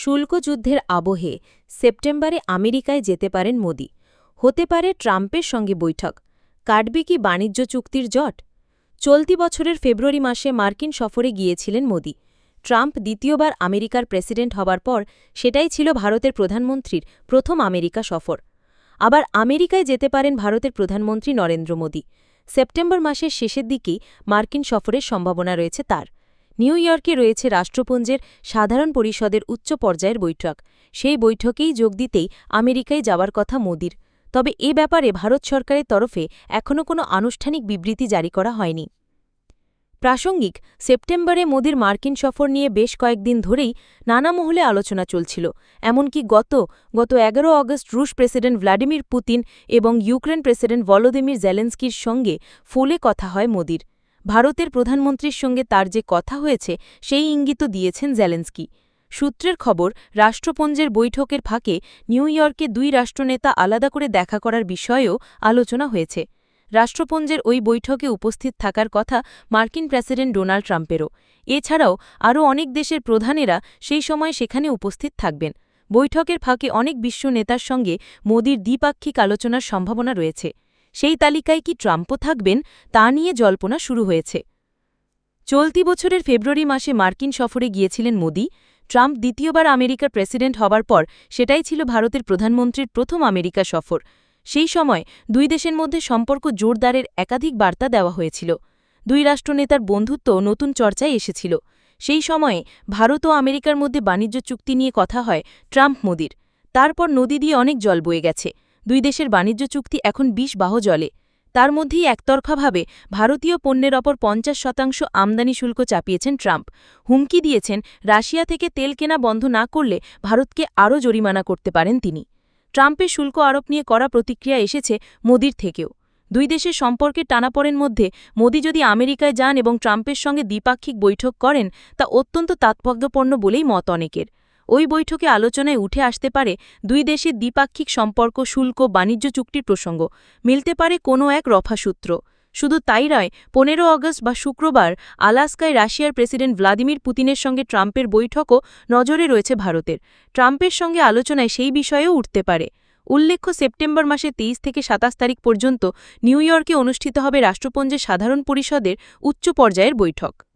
শুল্ক যুদ্ধের আবহে সেপ্টেম্বরে আমেরিকায় যেতে পারেন মোদি। হতে পারে ট্রাম্পের সঙ্গে বৈঠক। কাটবে কি বাণিজ্য চুক্তির জট? চলতি বছরের ফেব্রুয়ারি মাসে মার্কিন সফরে গিয়েছিলেন মোদি। ট্রাম্প দ্বিতীয়বার আমেরিকার প্রেসিডেন্ট হবার পর সেটাই ছিল ভারতের প্রধানমন্ত্রীর প্রথম আমেরিকা সফর। আবার আমেরিকায় যেতে পারেন ভারতের প্রধানমন্ত্রী নরেন্দ্র মোদী। সেপ্টেম্বর মাসের শেষের দিকেই মার্কিন সফরের সম্ভাবনা রয়েছে তার। নিউ ইয়র্কে রয়েছে রাষ্ট্রপুঞ্জের সাধারণ পরিষদের উচ্চ পর্যায়ের বৈঠক। সেই বৈঠকেই যোগ দিতেই আমেরিকায় যাওয়ার কথা মোদির। তবে এ ব্যাপারে ভারত সরকারের তরফে এখনও কোনো আনুষ্ঠানিক বিবৃতি জারি করা হয়নি। প্রাসঙ্গিক, সেপ্টেম্বরে মোদির মার্কিন সফর নিয়ে বেশ কয়েকদিন ধরেই নানা মহলে আলোচনা চলছিল। এমনকি গত গত এগারো অগস্ট রুশ প্রেসিডেন্ট ভ্লাদিমির পুতিন এবং ইউক্রেন প্রেসিডেন্ট ভলোদিমির জেলেন্সকির সঙ্গে ফোলে কথা হয় মোদির। ভারতের প্রধানমন্ত্রীর সঙ্গে তার যে কথা হয়েছে, সেই ইঙ্গিত দিয়েছেন জেলেন্সকি। সূত্রের খবর, রাষ্ট্রপুঞ্জের বৈঠকের ফাঁকে নিউ ইয়র্কে দুই রাষ্ট্রনেতা আলাদা করে দেখা করার বিষয়েও আলোচনা হয়েছে। রাষ্ট্রপুঞ্জের ওই বৈঠকে উপস্থিত থাকার কথা মার্কিন প্রেসিডেন্ট ডোনাল্ড ট্রাম্পেরও। এছাড়াও আরও অনেক দেশের প্রধানেরা সেই সময় সেখানে উপস্থিত থাকবেন। বৈঠকের ফাঁকে অনেক বিশ্ব নেতার সঙ্গে মোদির দ্বিপাক্ষিক আলোচনার সম্ভাবনা রয়েছে। সেই তালিকায় কি ট্রাম্পও থাকবেন তা নিয়ে জল্পনা শুরু হয়েছে। চলতি বছরের ফেব্রুয়ারি মাসে মার্কিন সফরে গিয়েছিলেন মোদি। ট্রাম্প দ্বিতীয়বার আমেরিকার প্রেসিডেন্ট হবার পর সেটাই ছিল ভারতের প্রধানমন্ত্রীর প্রথম আমেরিকা সফর। সেই সময় দুই দেশের মধ্যে সম্পর্ক জোরদারের একাধিক বার্তা দেওয়া হয়েছিল। দুই রাষ্ট্রনেতার বন্ধুত্ব নতুন চর্চায় এসেছিল। সেই সময়ে ভারত ও আমেরিকার মধ্যে বাণিজ্য চুক্তি নিয়ে কথা হয় ট্রাম্প মোদির তারপর নদী দিয়ে অনেক জল বয়ে গেছে। দুই দেশের বাণিজ্য চুক্তি এখন বিশ বাহ জলে। তার মধ্যেই একতরফাভাবে ভারতীয় পণ্যের ওপর পঞ্চাশ শতাংশ আমদানি শুল্ক চাপিয়েছেন ট্রাম্প। হুমকি দিয়েছেন, রাশিয়া থেকে তেল কেনা বন্ধ না করলে ভারতকে আরও জরিমানা করতে পারেন তিনি। ট্রাম্পের শুল্ক আরোপ নিয়ে করা প্রতিক্রিয়া এসেছে মোদির থেকেও। দুই দেশের সম্পর্কের টানাপড়ের মধ্যে মোদি যদি আমেরিকায় যান এবং ট্রাম্পের সঙ্গে দ্বিপাক্ষিক বৈঠক করেন, তা অত্যন্ত তাৎপর্যপূর্ণ বলেই মত অনেকের। ওই বৈঠকে আলোচনায় উঠে আসতে পারে দুই দেশের দ্বিপাক্ষিক সম্পর্ক, শুল্ক, বাণিজ্য চুক্তির প্রসঙ্গ। মিলতে পারে কোনো এক রফাসূত্র। শুধু তাই নয়, পনেরো অগস্ট বা শুক্রবার আলাস্কায় রাশিয়ার প্রেসিডেন্ট ভ্লাদিমির পুতিনের সঙ্গে ট্রাম্পের বৈঠকও নজরে রয়েছে ভারতের। ট্রাম্পের সঙ্গে আলোচনায় সেই বিষয়েও উঠতে পারে। উল্লেখ্য, সেপ্টেম্বর মাসে তেইশ থেকে সাতাশ তারিখ পর্যন্ত নিউ ইয়র্কে অনুষ্ঠিত হবে রাষ্ট্রপুঞ্জের সাধারণ পরিষদের উচ্চ পর্যায়ের বৈঠক।